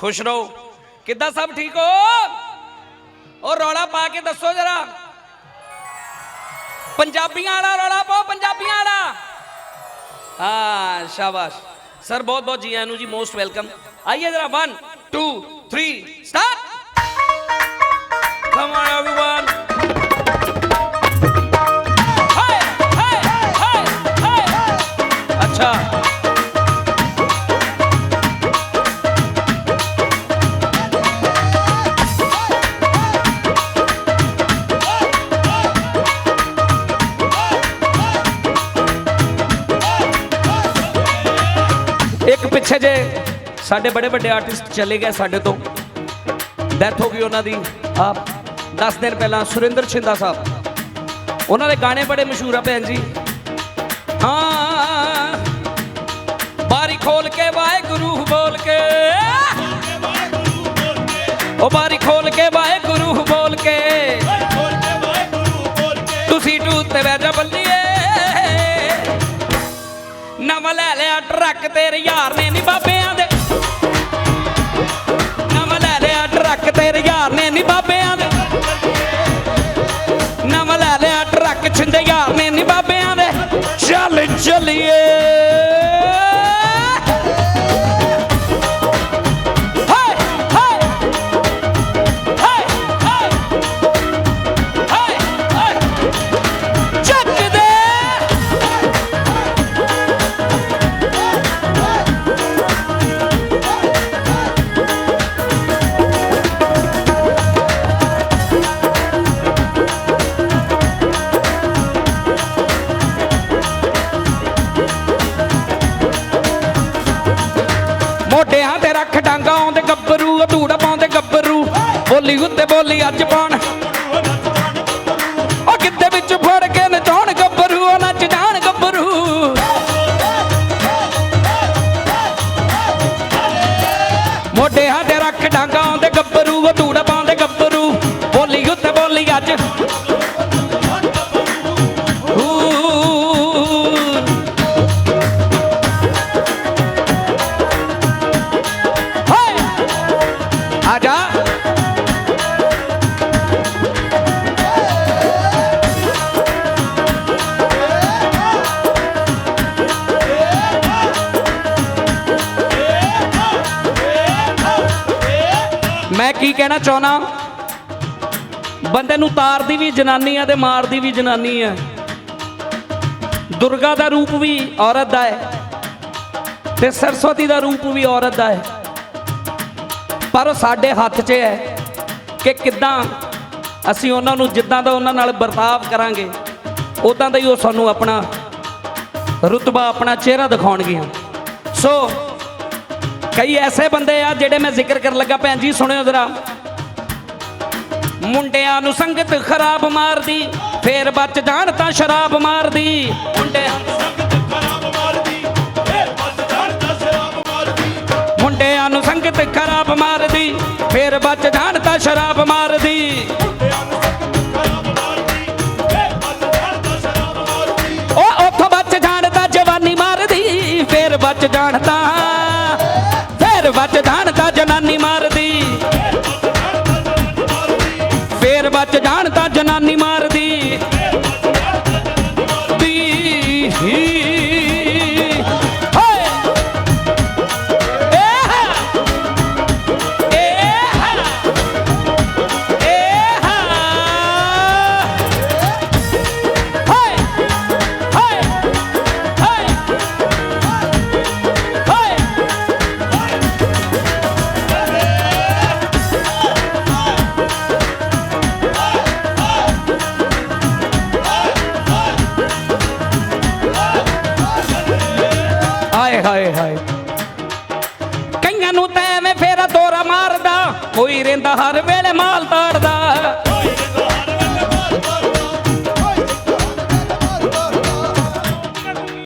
ਖੁਸ਼ ਰਹੋ। ਕਿੱਦਾਂ ਸਭ ਠੀਕ ਹੋ? ਉਹ ਰੌਲਾ ਪਾ ਕੇ ਦੱਸੋ ਜਰਾ। ਪੰਜਾਬੀਆਂ ਵਾਲਾ ਰੌਲਾ ਪਾਓ, ਪੰਜਾਬੀਆਂ ਵਾਲਾ। ਹਾਂ, ਸ਼ਾਬਾਸ਼। ਸਰ, ਬਹੁਤ ਬਹੁਤ ਜੀ ਆਇਆਂ ਨੂੰ ਜੀ ਮੋਸਟ ਵੈਲਕਮ ਆਈਏ ਜਰਾ 1 2 3 ਸਟਾਰਟ ਕਮ ਔਨ एवरीवन ਹਾਏ ਹਾਏ ਹਾਏ ਹਾਏ ਅੱਛਾ। ਪਿੱਛੇ ਜੇ ਸਾਡੇ ਬੜੇ ਵੱਡੇ ਆਰਟਿਸਟ ਚਲੇ ਗਏ ਸਾਡੇ ਤੋਂ। ਡੈਥ ਹੋ ਗਈ ਉਹਨਾਂ ਦੀ। ਆ 10 ਦਿਨ ਪਹਿਲਾਂ ਸੁਰਿੰਦਰ ਛਿੰਦਾ ਸਾਹਿਬ। ਉਹਨਾਂ ਦੇ ਗਾਣੇ ਬੜੇ ਮਸ਼ਹੂਰ ਆ ਭੈਣ ਜੀ। ਹਾਂ, ਬਾਰੀ ਖੋਲ ਕੇ ਵਾਹਿਗੁਰੂ ਬੋਲ ਕੇ। ਉਹ ਬਾਰੀ ਖੋਲ ਕੇ ਵਾਹਿਗੁਰੂ ਟਰੱਕ ਤੇਰੇ ਯਾਰ ਨੇ ਨੀ ਬਾਬਿਆਂ ਦੇ। ਨਵਾਂ ਲੈ ਲਿਆ ਟਰੱਕ ਤੇਰੇ ਯਾਰ ਨੇ ਨੀ ਬਾਬਿਆਂ ਦੇ। ਨਵਾਂ ਲੈ ਲਿਆ ਟਰੱਕ ਛਿੰਦੇ ਯਾਰ ਨੇ ਨੀ ਬਾਬਿਆਂ ਦੇ। ਚੱਲ ਚੱਲੀਏ। ਮੋਢਿਆਂ ਤੇ ਰੱਖ ਡਾਂਗਾ ਆਉਂਦੇ ਗੱਭਰੂ ਅਧੂੜਾ ਪਾਉਂਦੇ ਗੱਭਰੂ। ਬੋਲੀ ਉੱਤੇ ਬੋਲੀ ਅੱਜ ਪਾਉਣ ਉਹ ਕਿੱਦੇ ਵਿੱਚ ਫੜ ਕੇ ਨਚਾਉਣ ਗੱਭਰੂ, ਉਹ ਨੱਚ ਜਾਣ ਗੱਭਰੂ। ਮੋਢਿਆਂ ਤੇ ਰੱਖ ਡਾਂਗਾ ਆਉਂਦੇ ਗੱਭਰੂ ਅਧੂੜਾ ਪਾਉਂਦੇ ਗੱਭਰੂ। ਬੋਲੀ ਉੱਤੇ ਬੋਲੀ ਅੱਜ। ਆ ਜਾ ਮੈਂ ਕੀ ਕਹਿਣਾ ਚਾਹਨਾ ਬੰਦੇ ਨੂੰ ਤਾਰਦੀ ਵੀ ਜਨਾਨੀ ਆ ਤੇ ਮਾਰਦੀ ਵੀ ਜਨਾਨੀ ਆ। ਦੁਰਗਾ ਦਾ ਰੂਪ ਵੀ ਔਰਤ ਦਾ ਹੈ ਤੇ ਸਰਸਵਤੀ ਦਾ ਰੂਪ ਵੀ ਔਰਤ ਦਾ ਹੈ। ਪਰ ਉਹ ਸਾਡੇ ਹੱਥ 'ਚ ਹੈ ਕਿ ਕਿੱਦਾਂ ਅਸੀਂ ਉਹਨਾਂ ਨੂੰ ਜਿੱਦਾਂ ਦਾ ਉਹਨਾਂ ਨਾਲ ਵਰਤਾਵ ਕਰਾਂਗੇ ਉਦਾਂ ਦਾ ਹੀ ਉਹ ਸਾਨੂੰ ਆਪਣਾ ਰੁਤਬਾ, ਆਪਣਾ ਚਿਹਰਾ ਦਿਖਾਉਣਗੀਆਂ। ਸੋ ਕਈ ਐਸੇ ਬੰਦੇ ਆ ਜਿਹੜੇ ਮੈਂ ਜ਼ਿਕਰ ਕਰਨ ਲੱਗਾ, ਭੈਣ ਜੀ ਸੁਣਿਓ ਜ਼ਰਾ। ਮੁੰਡਿਆਂ ਨੂੰ ਸੰਗਤ ਖਰਾਬ ਮਾਰਦੀ, ਫੇਰ ਬਚ ਜਾਣ ਤਾਂ ਸ਼ਰਾਬ ਮਾਰਦੀ। ਮੁੰਡਿਆਂ ਨੂੰ ਸੰਗਤ ਖਰਾਬ ਮਾਰਦੀ, ਫੇਰ ਬਚ ਜਾਣ ਤਾਂ ਸ਼ਰਾਬ ਮਾਰਦੀ। ਉਹ ਉੱਥੋਂ ਬਚ ਜਾਣ ਤਾਂ ਜਵਾਨੀ ਮਾਰਦੀ, ਫੇਰ ਬਚ ਜਾਣ ਤਾਂ, ਫੇਰ ਬਚ ਜਾਣ ਤਾਂ ਜਨਾਨੀ ਮਾਰਦੀ। ਫੇਰ ਬਚ ਜਾਣ ਤਾਂ ਜਨਾਨੀ ਹਾਏ ਹਾਏ। ਕਈਆਂ ਨੂੰ ਤੈ ਮੈਂ ਫੇਰਾ ਦੋਰਾ ਮਾਰਦਾ, ਕੋਈ ਰਹਿੰਦਾ ਹਰ ਵੇਲੇ ਮਾਲ ਤਾੜਦਾ।